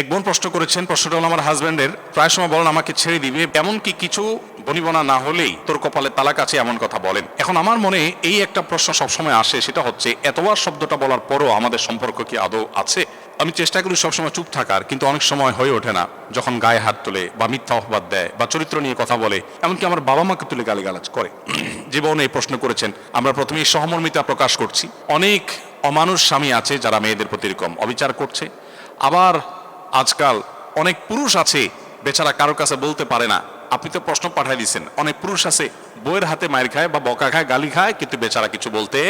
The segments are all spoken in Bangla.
এক বোন প্রশ্ন করেছেন, প্রশ্নটা হলো আমার হাজব্যান্ডের। প্রায় সময় বলেন, আমাকে ছেড়ে দিবে। এমন কি কিছু বনিবনা না হলেই তোর কপালে তালাক আছে এমন কথা বলেন। এখন আমার মনে এই একটা প্রশ্ন সবসময় আসে, সেটা হচ্ছে, এতবার শব্দটা বলার পরও আমাদের সম্পর্ক কি আদৌ আছে? আমি চেষ্টা করি সবসময় চুপ থাকার, কিন্তু অনেক সময় হয়ে ওঠে না, যখন গায়ে হাত তোলে বা মিথ্যা অপবাদ দেয় বা চরিত্র নিয়ে কথা বলে, এমনকি আমার বাবা মাকে তুলে গালিগালাজ করে। জীবন এই প্রশ্ন করেছেন, আমরা প্রথমেই সহমর্মিতা প্রকাশ করছি। অনেক অমানুষ স্বামী আছে যারা মেয়েদের প্রতি এরকম অবিচার করছে। আবার আজকাল অনেক পুরুষ আছে, বেচারা কারোর কাছে বলতে পারে না। আপনি তো প্রশ্ন পাঠাই দিচ্ছেন অনেক পুরুষ আছে বইয়ের হাতে মায়ের খায় বা বকা খায়, গালি খায়, কিন্তু বেচারা কিছু বলতে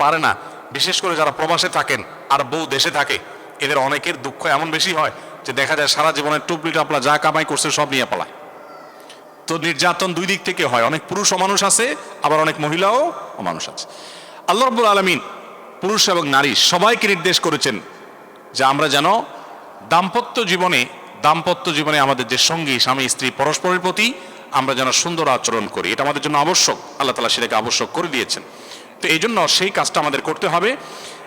পারে না। বিশেষ করে যারা প্রবাসে থাকেন আর বউ দেশে থাকে, এদের অনেকের দুঃখ এমন বেশি হয় যে দেখা যায় সারা জীবনের টুপলি টাপলা যা কামাই করছে সব নিয়ে পালায়। তো নির্যাতন দুই দিক থেকে হয়। অনেক পুরুষ অমানুষ আছে, আবার অনেক মহিলাও অমানুষ আছে। আল্লাহ রব্বুল আলমিন পুরুষ এবং নারী সবাইকে নির্দেশ করেছেন যে আমরা যেন দাম্পত্য জীবনে দাম্পত্য জীবনে আমাদের যে সঙ্গী, স্বামী, স্ত্রী পরস্পরের প্রতি আমরা যেন সুন্দর আচরণ করি। এটা আমাদের জন্য আবশ্যক। আল্লাহ তালা সেটাকে আবশ্যক করে দিয়েছেন। তো এই জন্য সেই কাজটা আমাদের করতে হবে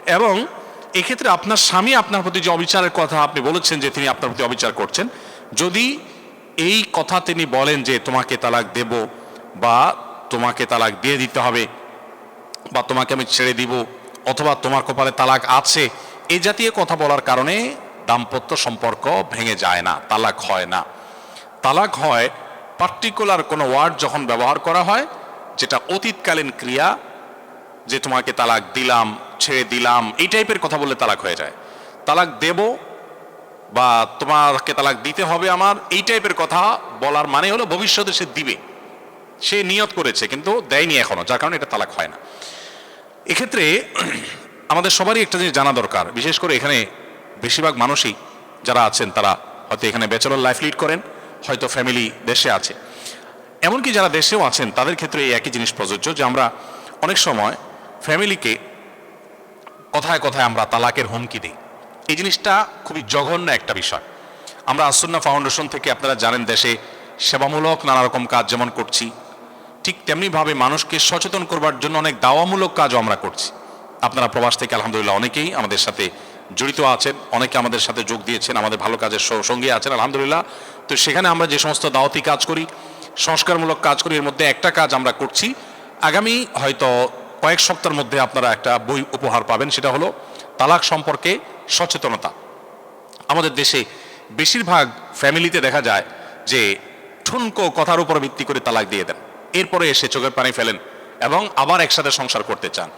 এবং এক্ষেত্রে আপনার স্বামী আপনার প্রতি যে অবিচারের কথা আপনি বলেছেন যে তিনি আপনার প্রতি অবিচার করছেন, যদি এই কথা তিনি বলেন যে তোমাকে তালাক দেব বা তোমাকে তালাক দিয়ে দিতে হবে বা তোমাকে আমি ছেড়ে দিব অথবা তোমার কপালে তালাক আছে এই জাতীয় কথা বলার কারণে দাম্পত্য সম্পর্ক ভেঙে যায় না, তালাক হয় না। তালাক হয় পার্টিকুলার কোনো ওয়ার্ড যখন ব্যবহার করা হয়, যেটা অতীতকালীন ক্রিয়া, যে তোমাকে তালাক দিলাম, ছেড়ে দিলাম, এই টাইপের কথা বললে তালাক হয়ে যায়। তালাক দেব বা তোমাকে তালাক দিতে হবে আমার, এই টাইপের কথা বলার মানে হলো ভবিষ্যতে সে দিবে। সে নিয়ত করেছে, কিন্তু দেয়নি এখনও, যার কারণে এটা তালাক হয় না। এক্ষেত্রে আমাদের সবারই একটা জিনিস জানা দরকার, বিশেষ করে এখানে বেশিরভাগ মানুষই যারা আছেন, তারা হয়তো এখানে ব্যাচেলর লাইফ লিড করেন, হয়তো ফ্যামিলি দেশে আছে। এমনকি যারা দেশেও আছেন, তাদের ক্ষেত্রে এই একই জিনিস প্রযোজ্য যে আমরা অনেক সময় ফ্যামিলিকে কথায় কথায় আমরা তালাকের হুমকি দিই। এই জিনিসটা খুবই জঘন্য একটা বিষয়। আমরা আসন্না ফাউন্ডেশন থেকে আপনারা জানেন, দেশে সেবামূলক নানা রকম কাজ যেমন করছি, ঠিক তেমনিভাবে মানুষকে সচেতন করবার জন্য অনেক দাওয়ামূলক কাজও আমরা করছি। আপনারা প্রবাস থেকে, আলহামদুলিল্লাহ, অনেকেই আমাদের সাথে জড়িত আছেন, অনেকে আমাদের সাথে যোগ দিয়েছেন, আমাদের ভালো কাজের সঙ্গী আছেন, আলহামদুলিল্লাহ। তো সেখানে আমরা যে সমস্ত দাওয়াতি কাজ করি, সংস্কারমূলক কাজ করি, এর মধ্যে একটা কাজ আমরা করছি। আগামী হয়তো কয়েক সপ্তাহের মধ্যে আপনারা একটা বই উপহার পাবেন, সেটা হলো তালাক সম্পর্কে সচেতনতা। আমাদের দেশে বেশিরভাগ ফ্যামিলিতে দেখা যায় যে ঠুনকো কথার উপর ভিত্তি করে তালাক দিয়ে দেন। এরপরে এসে চোখের পানি ফেলেন এবং আবার একসাথে সংসার করতে চান।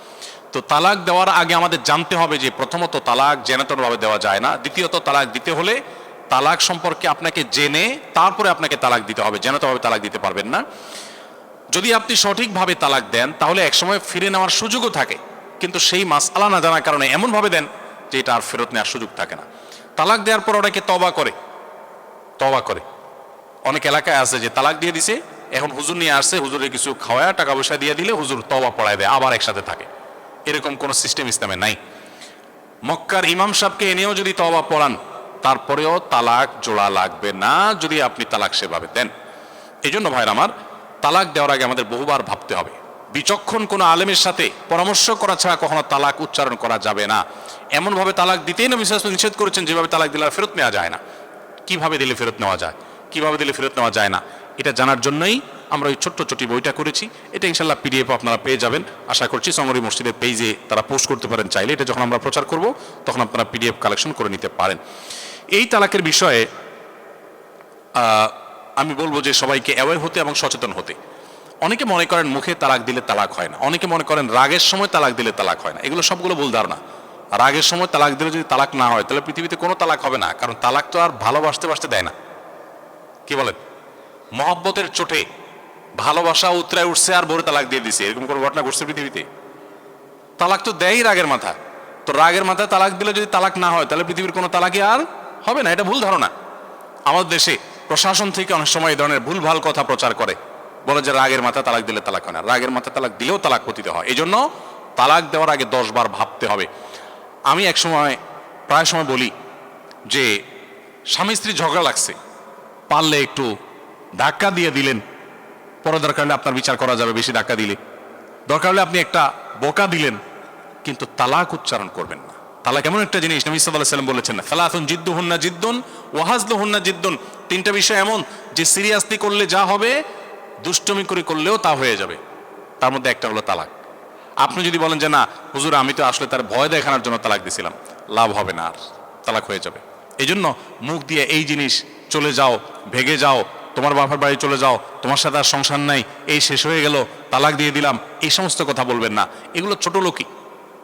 তো তালাক দেওয়ার আগে আমাদের জানতে হবে যে প্রথমত তালাক জেনাতনভাবে দেওয়া যায় না। দ্বিতীয়ত তালাক দিতে হলে তালাক সম্পর্কে আপনাকে জেনে তারপরে আপনাকে তালাক দিতে হবে। জেনাতভাবে তালাক দিতে পারবেন না। যদি আপনি সঠিকভাবে তালাক দেন, তাহলে একসময় ফিরে নেওয়ার সুযোগও থাকে। কিন্তু সেই মাসআলা না জানার কারণে এমনভাবে দেন যে এটা আর ফেরত নেওয়ার সুযোগ থাকে না। তালাক দেওয়ার পর অনেকে তবা করে। তবা করে। অনেক এলাকায় আছে যে তালাক দিয়ে দিছে, এখন হুজুর নিয়ে আসছে হুজুরে কিছু খাওয়া, টাকা পয়সা দিয়ে দিলে হুজুর তবা পড়ায় দেয়, আবার একসাথে থাকে। এরকম কোনো সিস্টেম ইসলামে নাই। মক্কার ইমাম সাহেবকে এনেও যদি তবা পড়ান, তারপরেও তালাক জোড়া লাগবে না যদি আপনি তালাক সেভাবে দেন। এই জন্য ভাইর আমার, তালাক দেওয়ার আগে আমাদের বহুবার ভাবতে হবে। বিচক্ষণ কোনো আলেমের সাথে পরামর্শ করা ছাড়া কখনো তালাক উচ্চারণ করা যাবে না। এমনভাবে তালাক দিতেই নবী বিশ্বাস নিষেধ করেছেন, যেভাবে তালাক দিলে ফেরত নেওয়া যায় না। কীভাবে দিলে ফেরত নেওয়া যায়? কীভাবে দিলে ফেরত নেওয়া যায় না? এটা জানার জন্যই আমরা ওই ছোট্ট ছোটি বইটা করেছি। এটা ইনশাল্লাহ পিডিএফ আপনারা পেয়ে যাবেন। আশা করছি সঙ্গরি মসজিদের পেজে তারা পোস্ট করতে পারেন চাইলে। এটা যখন আমরা প্রচার করব, তখন আপনারা পিডিএফ কালেকশন করে নিতে পারেন। এই তালাকের বিষয়ে আমি বলব যে সবাইকে অ্যাওয়ার হতে এবং সচেতন হতে। অনেকে মনে করেন মুখে তালাক দিলে তালাক হয় না। অনেকে মনে করেন রাগের সময় তালাক দিলে তালাক হয় না। এগুলো সবগুলো ভুল ধারণা। রাগের সময় তালাক দিলে যদি তালাক না হয়, তাহলে পৃথিবীতে কোনো তালাক হবে না। কারণ তালাক তো আর ভালোবাসতে বাসতে দেয় না। কি বলেন? মহব্বতের চোটে ভালোবাসা উতরায় উঠছে আর বড় তালাক দিয়ে দিছে। এরকম কোনো ঘটনা ঘটছে পৃথিবীতে? তালাক তো দেয়ই রাগের মাথা। তো রাগের মাথায় তালাক দিলে যদি তালাক না হয়, তাহলে পৃথিবীর কোনো তালাকই আর হবে না। এটা ভুল ধারণা। আমাদের দেশে প্রশাসন থেকে অনেক সময় এই ধরনের ভুলভাল কথা প্রচার করে। বলে যে রাগের মাথা তালাক দিলে তালাক হয় না। রাগের মাথা তালাক দিলেও তালাক পতিতে হয়। এই জন্য তালাক দেওয়ার আগে দশ বার ভাবতে হবে। আমি এক সময়, প্রায় সময় বলি যে, স্বামী স্ত্রী ঝগড়া লাগছে। পারলে একটু ধাক্কা দিয়ে দিলেন। পরে দরকার হলে আপনার বিচার করা যাবে, বেশি ধাক্কা দিলে। দরকার হলে আপনি একটা বোকা দিলেন, কিন্তু তালাক উচ্চারণ করবেন না। তালাক এমন একটা জিনিস, নবী সাল্লাহ সাল্লাম বলেছেন ফালাতুন জিদ্দু হুন্না জিদ্দুন ওয়াহাজলু হুন্না জিদ্দুন। তিনটা বিষয় এমন, যে সিরিয়াসলি করলে যা হবে, দুষ্টমি করে করলেও তা হয়ে যাবে। তার মধ্যে একটা হলো তালাক। আপনি যদি বলেন যে, না, হুজুর, আমি তো আসলে তার ভয় দেখানোর জন্য তালাক দিছিলাম, লাভ হবে না আর, তালাক হয়ে যাবে। এই জন্য মুখ দিয়ে এই জিনিস, চলে যাও, ভেগে যাও তোমার বাবার বাড়ি চলে যাও, তোমার সাথে আর সংসার নাই, এই শেষ হয়ে গেল, তালাক দিয়ে দিলাম, এই সমস্ত কথা বলবেন না। এগুলো ছোট লোকই।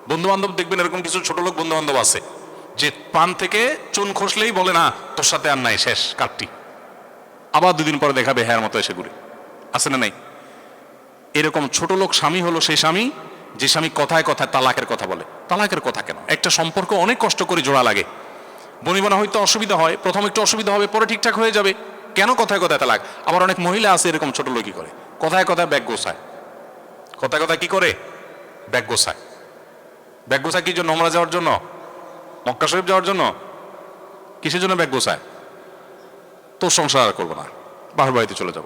বন্ধু বান্ধব দেখবেন এরকম কিছু ছোট লোক বন্ধু বান্ধব আছে, যে পান থেকে চুন খসলেই বলে, না, তোর সাথে আর নাই, শেষ কাটটি আবার দুদিন পরে দেখাবে, হ্যার মতো এসে ঘুরে। আছে না নাই? এরকম ছোট লোক স্বামী হলো সেই স্বামী, যে স্বামী কথায় কথায় তালাকের কথা বলে। তালাকের কথা কেন? একটা সম্পর্ক অনেক কষ্ট করে জোড়া লাগে। বনিবনা হয়তো অসুবিধা হয়, প্রথম একটু অসুবিধা হবে, পরে ঠিকঠাক হয়ে যাবে। কেন কথায় কথায় তালাক? আবার অনেক মহিলা আছে এরকম ছোট লোকই করে। কথায় কথায় ব্যাগ গোছায়। কথায় কথায় কি করে? ব্যাগ গোছায়। ব্যাগ গোছায় কি জন্য? আমরা যাওয়ার জন্য? মক্কা শরীফ যাওয়ার জন্য? কিসের জন্য ব্যাগ গোছায়? তোর সংসার আর করব না। বাহির বাড়িতে চলে যাব।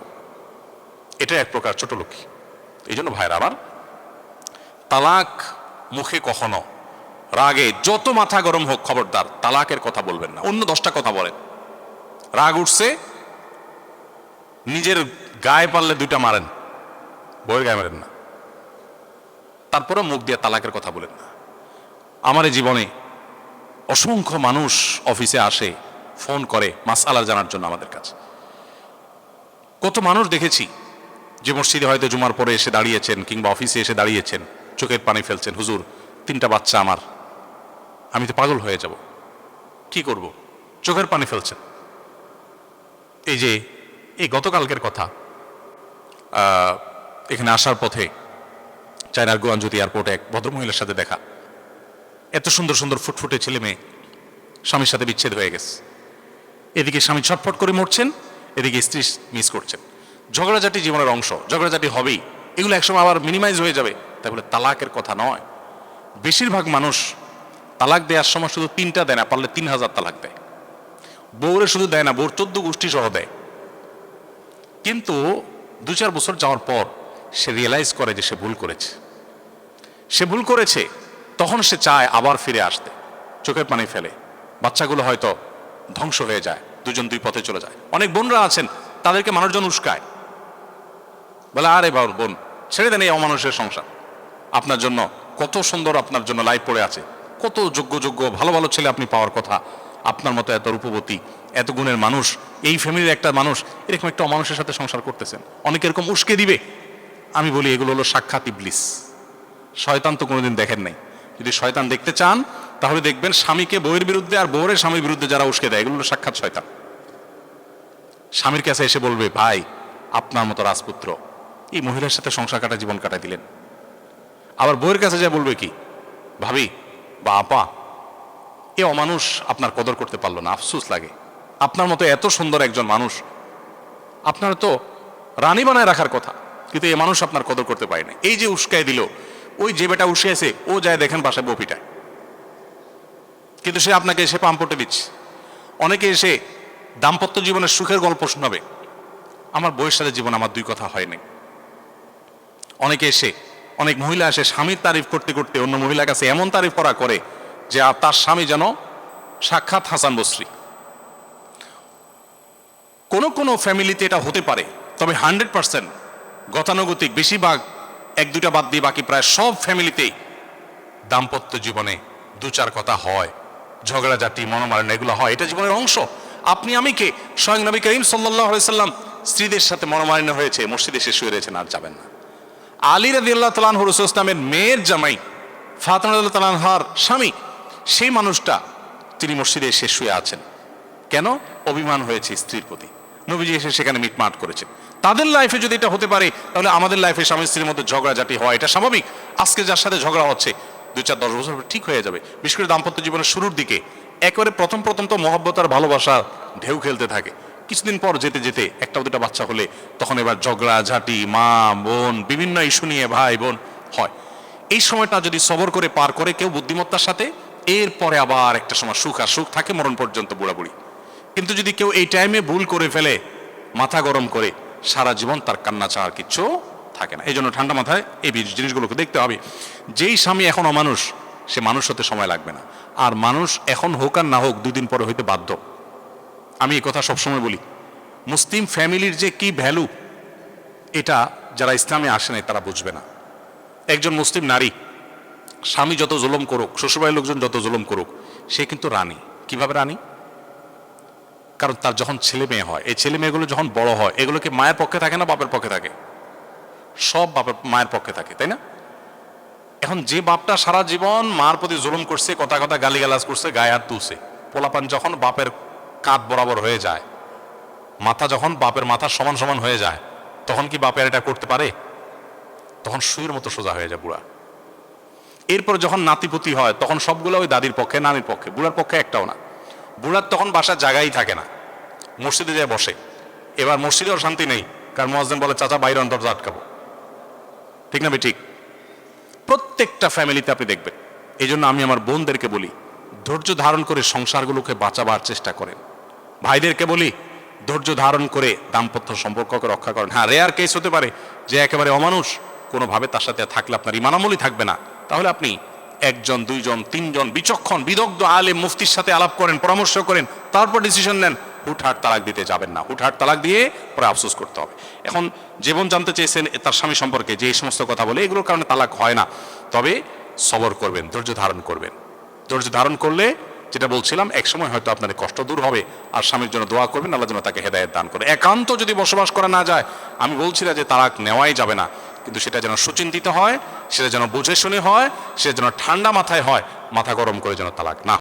এটা এক প্রকার ছোট লক্ষ্মী। এই জন্য ভাইরা আমার তালাক মুখে কখনো, রাগে যত মাথা গরম হোক খবরদার, তালাকের কথা বলবেন না। অন্য দশটা কথা বলেন। রাগ উঠছে নিজের গায়ে পারলে দুইটা মারেন বইয়ের গায়ে মারেন না। তারপরে মুখ দিয়ে তালাকের কথা বলেন না। আমার জীবনে অসংখ্য মানুষ অফিসে আসে, ফোন করে মাস আলার জানার জন্য আমাদের কাছে। কত মানুষ দেখেছি যে মসজিদে হয়তো জুমার পরে এসে দাঁড়িয়েছেন কিংবা অফিসে এসে দাঁড়িয়েছেন, চোখের পানি ফেলছেন, হুজুর, তিনটা বাচ্চা আমার, আমি তো পাগল হয়ে যাব, কি করব? চোখের পানি ফেলছেন। এই যে এই গতকালকের কথা এখানে আসার পথে চায়নার গোয়াঞ্জুতি এয়ারপোর্টে এক ভদ্রমহিলার সাথে দেখা। এত সুন্দর সুন্দর ফুটফুটে ছেলে মেয়ে স্বামীর সাথে বিচ্ছেদ হয়ে গেছে। এদিকে স্বামী ছটফট করে মরছেন, এদিকে স্ত্রী মিস করছেন। ঝগড়াঝাটি জীবনের অংশ, ঝগড়াঝাটি হবেই। এগুলো একসময় আবার মিনিমাইজ হয়ে যাবে। তাই বলে তালাকের কথা নয়। বেশিরভাগ মানুষ তালাক দেওয়ার সময় শুধু তিনটা দেয় না, পারলে তিন হাজার তালাক দেয়। বউরে শুধু দেয় না, বউর চোদ্দ গোষ্ঠী সহ দেয়। কিন্তু দু চার বছর যাওয়ার পর সে রিয়েলাইজ করে যে সে ভুল করেছে। সে ভুল করেছে, তখন সে চায় আবার ফিরে আসতে। চোখের পানি ফেলে। বাচ্চাগুলো হয়তো ধ্বংস হয়ে যায়, দুজন দুই পথে চলে যায়। অনেক বোনরা আছেন, তাদেরকে মানুষজন উস্কায়। বলে, আরে বাবুর বোন, ছেড়ে দেন এই অমানুষের সংসার। আপনার জন্য কত সুন্দর আপনার জন্য লাইফ পড়ে আছে। কত যোগ্য যোগ্য, ভালো ভালো ছেলে আপনি পাওয়ার কথা। আপনার মতো এত রূপবতী, এত গুণের মানুষ, এই ফ্যামিলির একটা মানুষ, এরকম একটা অমানুষের সাথে সংসার করতেছেন। অনেকে এরকম উস্কে দিবে। আমি বলি, এগুলো হলো সাক্ষাৎ ইবলিস। শয়তান তো কোনোদিন দেখেন নাই। যদি শয়তান দেখতে চান, তাহলে দেখবেন স্বামীকে বউয়ের বিরুদ্ধে আর বউয়ের স্বামীর বিরুদ্ধে যারা উস্কে দেয়, এগুলো সাক্ষাৎ শয়তান। স্বামীর কাছে এসে বলবে, ভাই, আপনার মতো রাজপুত্র, এই মহিলার সাথে সংসার কাটা জীবন কাটাই দিলেন। আবার বউয়ের কাছে যা বলবে কি, ভাবি বা আপা এ অমানুষ আপনার কদর করতে পারল না, আফসুস লাগে। আপনার মতো এত সুন্দর একজন মানুষ, আপনার তো রানী বানায় রাখার কথা, কিন্তু এ মানুষ আপনার কদর করতে পারে না। এই যে উস্কায় দিল, ওই যে বেটা উস্কাইছে ও যায় দেখেন বাসায় বপিটায় কিন্তু সে আপনাকে এসে পাম্পটে দিচ্ছে। অনেকে এসে দাম্পত্য জীবনের সুখের গল্প শোনাবে। আমার বইয়ের সাথে জীবন আমার দুই কথা হয়নি অনেকে এসে, অনেক মহিলা এসে স্বামীর তারিফ করতে করতে অন্য মহিলার কাছে এমন তারিফ করা করে যে তার স্বামী যেন সাক্ষাৎ হাসান বসরি। কোনো কোনো ফ্যামিলিতে এটা হতে পারে, তবে হান্ড্রেড পার্সেন্ট গতানুগতিক বেশিরভাগ এক দুটা বাদ দিয়ে বাকি প্রায় সব ফ্যামিলিতেই দাম্পত্য জীবনে দু চার কথা হয়, ঝগড়া ঝগড়াঝাটি মনোমালিন্য এগুলো হয়। এটা জীবনের অংশ। আপনি আমি কে? স্বয়ং নবী করিম সাল্লাহ সাল্লাম স্ত্রীদের সাথে মনোমালিন্য হয়েছে, মসজিদে শেষ হয়ে রয়েছেন, আর যাবেন না। আলী রাদি আল্লাহ তালান হরুস ইসলামের মেয়ের জামাই রাদিয়াল্লাহু তাআলা আনহার স্বামী সেই মানুষটা তিনি মসজিদে শেষ শুয়ে আছেন। কেন? অভিমান হয়েছে স্ত্রীর প্রতি। নবীজি এসে সেখানে মিটমাট করেছেন। তাদের লাইফে যদি এটা হতে পারে, তাহলে আমাদের লাইফে স্বামী স্ত্রীর মধ্যে ঝগড়াঝাটি হয় এটা স্বাভাবিক। আজকে যার সাথে ঝগড়া হচ্ছে, দুই চার দশ বছর ঠিক হয়ে যাবে। বিশেষ করে দাম্পত্য জীবনের শুরুর দিকে। একেবারে প্রথম প্রথম তো মহব্বত আর ভালোবাসা ঢেউ খেলতে থাকে। কিছুদিন পর যেতে যেতে একটা দুটা বাচ্চা হলে তখন এবার ঝগড়া ঝাঁটি মা, বোন, বিভিন্ন ইস্যু নিয়ে ভাই, বোন হয়। এই সময়টা যদি সবর করে পার করে কেউ বুদ্ধিমত্তার সাথে এরপরে আবার একটা সময় সুখ আর সুখ থাকে মরণ পর্যন্ত বুড়াবুড়ি। কিন্তু যদি কেউ এই টাইমে ভুল করে ফেলে, মাথা গরম করে, সারা জীবন তার কান্না চাওয়ার কিচ্ছু থাকে না। এই জন্য ঠান্ডা মাথায় এই জিনিসগুলোকে দেখতে হবে। যেই স্বামী এখন অমানুষ সে মানুষ হতে সময় লাগবে না। আর মানুষ এখন হোক আর না হোক দুদিন পরে হইতে বাধ্য। আমি এই কথা সবসময় বলি, মুসলিম ফ্যামিলির যে কি ভ্যালু, এটা যারা ইসলামে আসে নাই তারা বুঝবে না। একজন মুসলিম নারী স্বামী যত জুলুম করুক, শ্বশুরবাড়ির লোকজন যত জুলম করুক, সে কিন্তু রানী। কীভাবে রানী? কারণ তার যখন ছেলে মেয়ে হয়, এই ছেলে মেয়েগুলো যখন বড় হয় এগুলো কি মায়ের পক্ষে থাকে না বাপের পক্ষে থাকে? সব বাপের, মায়ের পক্ষে থাকে, তাই না? এখন যে বাপটা সারা জীবন মার প্রতি জুলুম করছে, কথা কথা গালিগালাজ করছে, গায়ে হাত তুলছে, পোলাপান যখন বাপের কাঁধ বরাবর হয়ে যায়, মাথা যখন বাপের মাথার সমান সমান হয়ে যায়, তখন কি বাপের এটা করতে পারে? তখন সুইয়ের মতো সোজা হয়ে যায় বুড়া এরপর যখন নাতিপুতি হয়, তখন সবগুলো ওই দাদির পক্ষে, নানির পক্ষে, বুড়ার পক্ষে একটাও না। বুড়ার তখন বাসার জায়গাই থাকে না, মসজিদে যায় বসে। এবার মসজিদেও শান্তি নেই, কারণ মহাজেন বলে, চাচা, বাইরে দরজা আটকাবো। ঠিক না ঠিক প্রত্যেকটা ফ্যামিলিতে আপনি দেখবেন, এই জন্য আমি আমার বোনদেরকে বলি, ধৈর্য ধারণ করে সংসারগুলোকে বাঁচাবার চেষ্টা করেন। ভাইদেরকে বলি, ধৈর্য ধারণ করে দাম্পত্য সম্পর্ককে রক্ষা করেন। হ্যাঁ রেয়ার কেস হতে পারে যে একেবারে অমানুষ, কোনোভাবে তার সাথে থাকলে আপনার ইমানামলি থাকবে না। তাহলে আপনি একজন, দুইজন, তিনজন বিচক্ষণ, বিদগ্ধ আলে মুফতির সাথে আলাপ করেন, পরামর্শ করেন, তারপর ডিসিশন নেন, হুটহাট তালাক দিতে যাবেন না। হুটহাট তালাক দিয়ে পরে আফসোস করতে হবে। এখন জীবন জানতে চেয়েছেন তার স্বামী সম্পর্কে, যে এই সমস্ত কথা বলে, এগুলোর কারণে তালাক হয় না। তবে সবর করবেন, ধৈর্য ধারণ করবেন। ধৈর্য ধারণ করলে যেটা বলছিলাম এক সময় হয়তো আপনার কষ্ট দূর হবে, আর স্বামীর জন্য দোয়া করবেন, আল্লাহ যেন তাকে হেদায়ত দান করে। একান্ত যদি বসবাস করা না যায়, আমি বলছিলাম যে তালাক নেওয়াই যাবে না, কিন্তু সেটা যেন সুচিন্তিত হয়, সেটা যেন বুঝে শুনে হয়, সেটা যেন ঠান্ডা মাথায় হয়, মাথা গরম করে যেন তালাক না